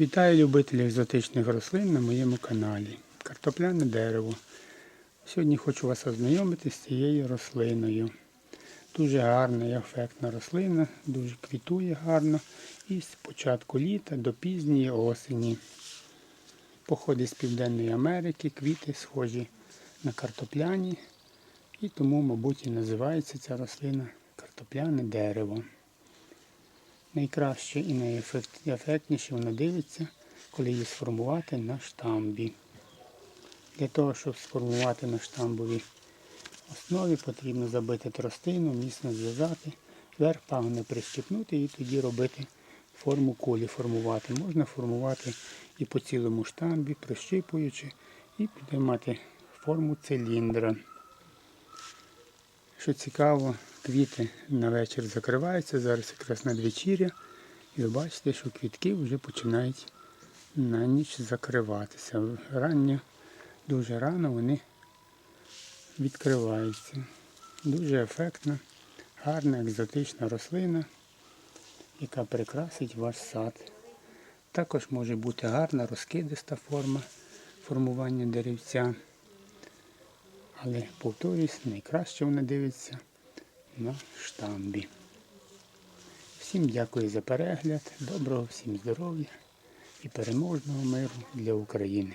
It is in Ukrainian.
Вітаю любителів екзотичних рослин на моєму каналі. Картопляне дерево. Сьогодні хочу вас ознайомити з цією рослиною. Дуже гарна і ефектна рослина, дуже квітує гарно і з початку літа до пізньої осені. Походить з Південної Америки, квіти схожі на картопляні. І тому, мабуть, і називається ця рослина картопляне дерево. Найкраще і найефектніше вона дивиться, коли її сформувати на штамбі. Для того, щоб сформувати на штамбовій основі, потрібно забити тростину, міцно зв'язати, верх пагони прищепнути і тоді робити форму кулі формувати. Можна формувати і по цілому штамбі, прищіпуючи, і підіймати форму циліндра. Що цікаво, квіти на вечір закриваються, зараз якраз надвечір'я. І ви бачите, що квітки вже починають на ніч закриватися. Ранньо, дуже рано вони відкриваються. Дуже ефектна, гарна, екзотична рослина, яка прикрасить ваш сад. Також може бути гарна розкидиста форма формування деревця. Але, повторюсь, найкраще вона дивиться на штамбі. Всім дякую за перегляд, доброго всім здоров'я і переможного миру для України.